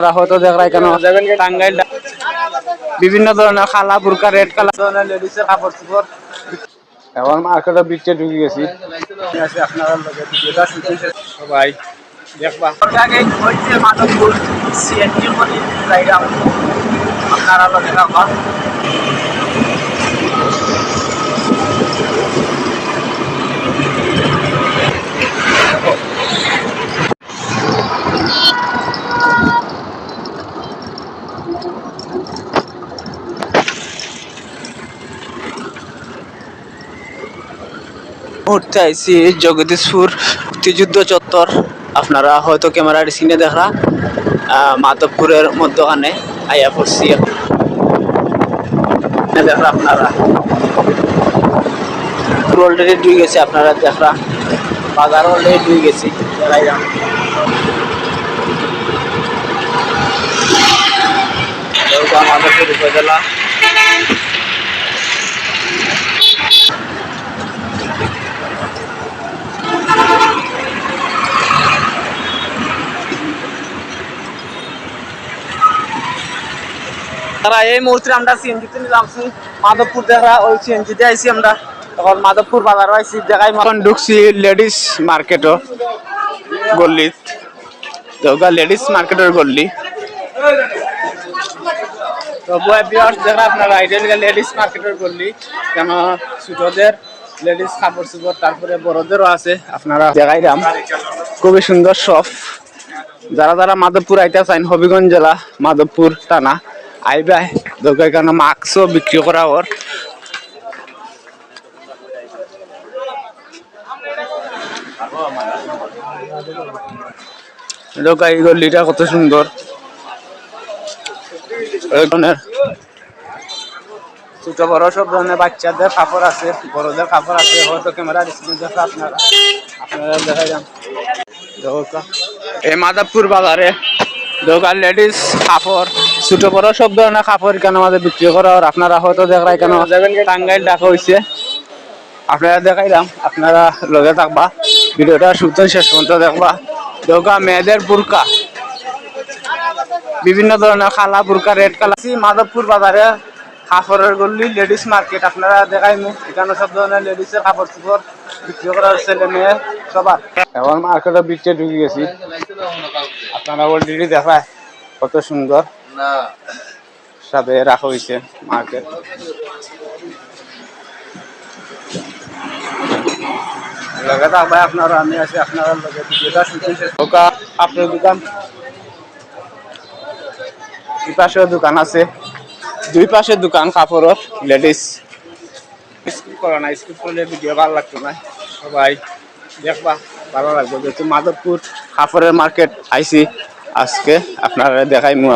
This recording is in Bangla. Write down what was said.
আপনারা হয়তো দেখা কেন টাঙ্গাইল বিভিন্ন ধরনের খালা বুরকা রেড কালার ধরনের লেডিসের কাপড় চোপড় এখন মার্কেটে বিচে ঢুকে গেছি। আপনারা সবাই দেখবা। মনি আপনারা মুহূর্তে আইসি জগদীশপুর মুক্তিযুদ্ধ চত্বর। আপনারা হয়তো ক্যামেরার সিনে দেখা মাধবপুরের মধ্যখানে আইয়া পড়ছি দেখা আপনারা। অলরেডি ডুই গেছে, আপনারা দেখা বাজার অলরেডি ডুই গেছি মাধবপুর উপজেলা তারা এই মুহূর্তে আমরা সিএনজিতে নামছি মাধবপুর দেখা, ওই সিএনজিতে আইছি আমরা। তখন মাধবপুর বাজার আইছি, দেখাই এখন ঢুকছি লেডিস মার্কেটও, গল্লিত। দৌগা লেডিস মার্কেটের গল্লি। তো বয় বিয়ার্স দেখা আপনারা আইডিয়াল লেডিস মার্কেটের গল্লি, কেন ছোটদের লেডিস কাপড় চোপড়, তারপরে বড়দেরও আছে, আপনারা দেখাই দাম খুবই সুন্দর শপ যারা যারা মাধবপুর আইতে চাইন হবিগঞ্জ জেলা, মাধবপুর থানা আইবা দোকান মাস্কও বিক্রি করা ওর এই গল্লিটা কত সুন্দর। ছোট বড় সব ধরনের বাচ্চাদের কাপড় আছে, বড়দের কাপড় আছে, হয়তো ক্যামেরা ডিসপ্লে দেখা আপনারা। আপনারা দেখা যান। এই মাধবপুর বাজারে দোকান লেডিস কাপড়। ছোট বড় সব ধরনের কাপড় কেন আমাদের বিক্রি করা আর আপনারা হয়তো দেখাই কেন টাঙ্গাইল ডাকা হয়েছে আপনারা দেখাইলাম, আপনারা লগে থাকবা। ভিডিওটা শুনতে শেষ পর্যন্ত দেখবা। দোকা মেয়েদের বুরকা। বিভিন্ন ধরনের খালা বুরকা, রেড কালার। মাধবপুর বাজারে কাপড়ের গল্লি লেডিস মার্কেট, আপনারা দেখাইমু এখানে সব ধরনের লেডিসের কাপড় চোপড় বিক্রি করার ছেলে মেয়ে সবার। এখন মার্কেটে বিচে ঢুকে গেছি। আপনারা অলরেডি দেখায় কত সুন্দর। সাথে রাখা হয়েছে মার্কেট আপনারা আমি আছি আপনারা লগে ভিডিওটা শুনতে ওকা আপনার দোকান? দুই পাশেও দোকান আছে। দুই পাশে দোকান কাপড়ের লেডিস। স্কিপ করো না স্কিপ করলে ভিডিও ভালো লাগতো না। সবাই দেখবা ভালো লাগবে। যেহেতু মাধবপুর কাপড়ের মার্কেট আইছি আজকে আপনারা দেখাই মু